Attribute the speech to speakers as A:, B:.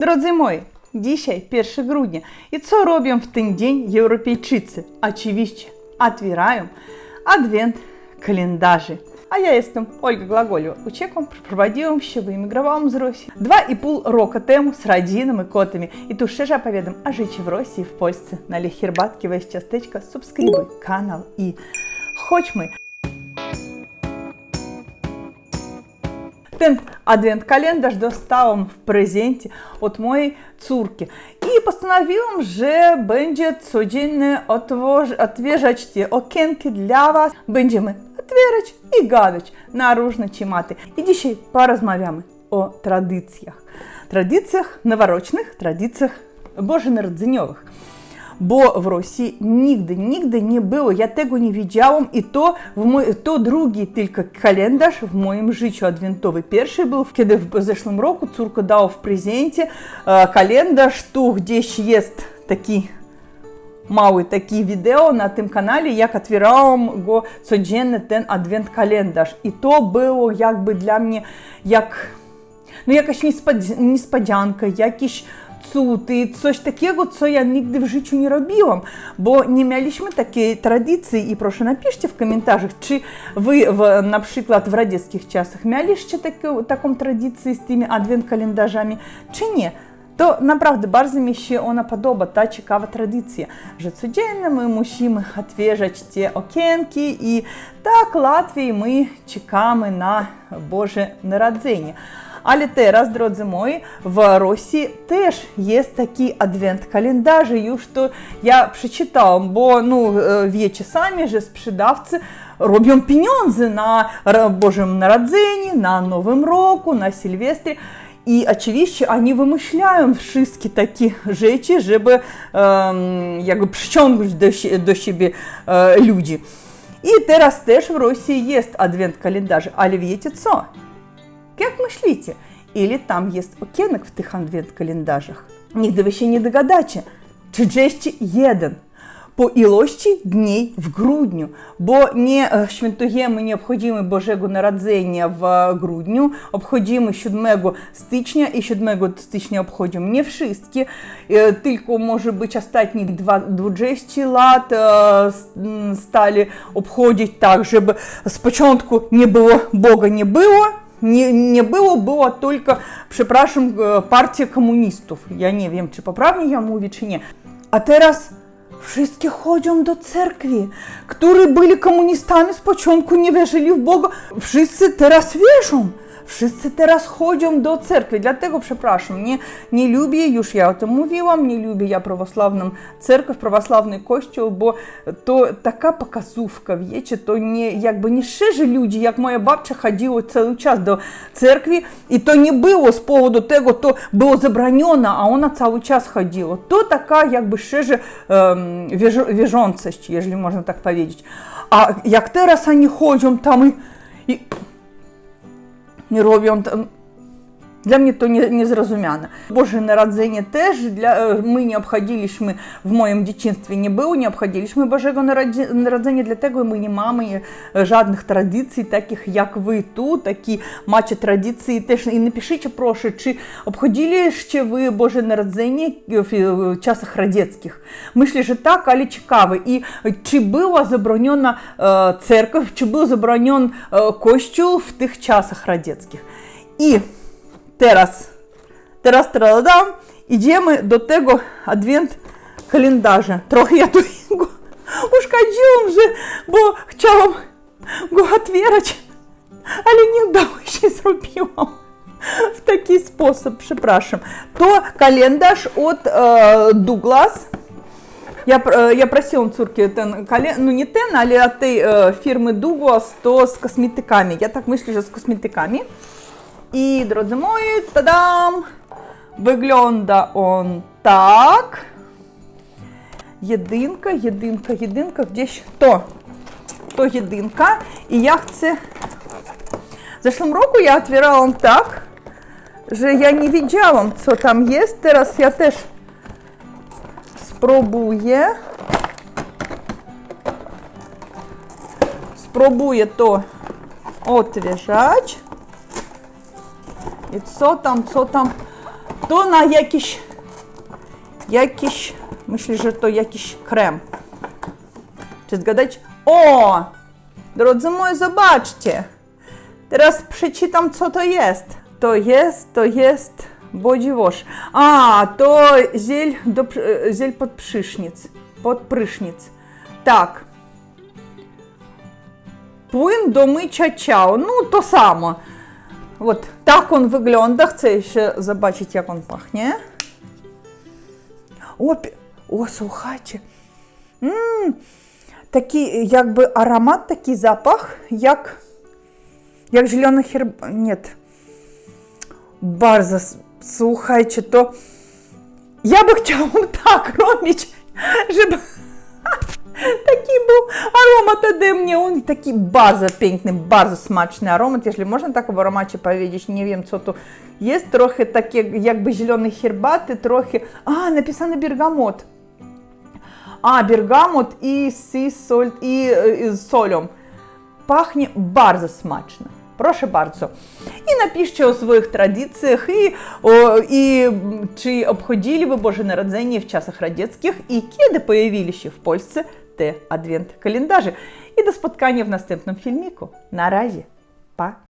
A: Дrodzy moi, dzisiaj 1 grudnia i co robią w ten dzień Europejczycy? Oczywiście otwierają adwent kalendarzy. А я jestem Ольга Глаголева. Uciekłam, przeprowadziłam się, wyemigrowałam z Rosji. Dwa i pół roku temu z rodziną i kotami. I tu szczerze opowiadam o życiu w Rosji i w Polsce. Na herbatki weź ciasteczka, subskrybuj kanał i chodźmy Тент адвент-календар dostałam w prezencie od mojej córki. I postanowiłam, że będzie codziennie odwiedzać te okienki dla Was. Będziemy otwierać i gadać na różne tematy. I dzisiaj porozmawiamy o tradycjach. Tradycjach noworocznych, tradycjach bożonarodzeniowych бо в Росії нігде, нігде не було. Я того не бачила, і то в мой, то другий тільки календар в моєму житті адвентовий. Перший був, коли в прошлом року цурка дав в презенті календар, що де ж є такі Мали такі відео на тим каналі, як отвірав го содженний тен адвент календар. І то було якби для мене як ну якась несподянка, якісь psuty, coś takiego, co ja nigdy w życiu nie robiłam, bo nie mieliśmy takiej tradycji i proszę napiszcie w komentarzach, czy wy w, na przykład w radzieckich czasach mieliście taką, taką tradycję z tymi advent kalendarzami, czy nie. To naprawdę bardzo mi się ona podoba, ta ciekawa tradycja, że codziennie my musimy odwieżać te okienki i tak w Latvii my czekamy na Boże Narodzenie. Але зараз, дrodzy moi, в Росії теж є такі адвент-календажі, що я прочитав, бо ну, э, вечі самі же спшидавці роблять піньонзи на Божому народженні, на Новому року, на Сільвестрі. І очевидно, вони вимишляють всі такі речі, щоб е, эм, якби, притягнути до себе е, э, люди. І зараз теж в Росії є адвент-календар. Але бачите, що? как мышлите? Или там есть окенок в тих адвент-календажах. Нігде ви не догадачі, чи еден по ілощі дней в грудню, бо не э, швинтуємо необходимы Божого народження в э, грудню, обходимо 7 стичня і 7 стичня обходим не в всі, э, тільки може бути остатні 20 лад стали обходить, так, чтобы с початку не было Бога не было. Nie не было, было только, przepraszam, e, partia komunistów. Ja nie wiem, czy poprawnie ja mówię, czy nie. A teraz Wszyscy chodzą do cerkwi, którzy byli komunistami z początku, nie wierzyli w Boga. Wszyscy teraz wierzą. wszyscy teraz chodzą do cerkwi. Dlatego, przepraszam, nie, nie lubię, już ja o tym mówiłam, nie lubię ja prawosławną cerkiew, prawosławny kościół, bo to taka pokazówka, wiecie, to nie, jakby nie szerzy ludzi, jak moja babcia chodziła cały czas do cerkwi i to nie było z powodu tego, to było zabronione, a ona cały czas chodziła. To taka jakby szerzy um, wierzącość, jeżeli można tak powiedzieć. A jak teraz oni chodzą tam i, i nie robią tam Для мене то не, незразумяна. Боже народження теж для э, мы не обходились мы в моем дзічынстве не было, не обходились мы Божьего нарадження для того мы не мамы э, жадных традиций, таких як ви тут, такі матчі традиції теж. І напишіть, прошу, чи обходили ще ви Боже нарадження в э, часах радянських? Мислі же так, але цікаво. І чи була заборонена церква, чи був заборонен костюм в тих часах радянських? І teraz. Teraz traladam. Idziemy do tego adwent kalendarza. Trochę ja tu go uszkodziłam, że, bo chciałam go otwierać, ale nie udało się, zrobiłam w taki sposób, przepraszam. To kalendarz od e, Douglas. Я, я просила цурки тен, кален... ну не тен, але от этой э, фирмы Douglas, то с косметиками. Я так мыслю, что с косметиками. И, друзья мои, тадам, Wygląda он так. Единка, единка, единка. Где to. То единка. И я це... За прошлом року я он так, что я не відділа, что там есть. Зараз я тоже. спробую. Спробую то отвіжать. I co tam, co tam, to na jakiś, jakiś, myślę, że to jakiś krem. Czy zgadać? O! Drodzy moi, zobaczcie. Teraz przeczytam, co to jest. To jest, to jest body wash. A, to ziel, do, ziel pod prysznic. Pod prysznic. Tak. Płyn do mycia ciał. No to samo. Вот так он виглядає. Це ще побачить, как он пахнет. О, о слухайте. М-м, М -м как бы аромат, такий запах, как, как зеленый херб... Нет. Барза, слухайте, то я бы хотела так, Роміч, чтобы Сёння он такі база пенький, база смачный аромат если можно так об аромате паведзіць не вем что то есть трохи такие, как бы зеленый хербаты трохи а написано бергамот а бергамот и с соль и і э, солем пахнет база смачно Прошу bardzo. І напишіть у своїх традиціях, і, о, і чи обходили ви Боже народження в часах радянських, і кеди появилися в Польщі те адвент-календарі. І до споткання в наступному фільміку. Наразі!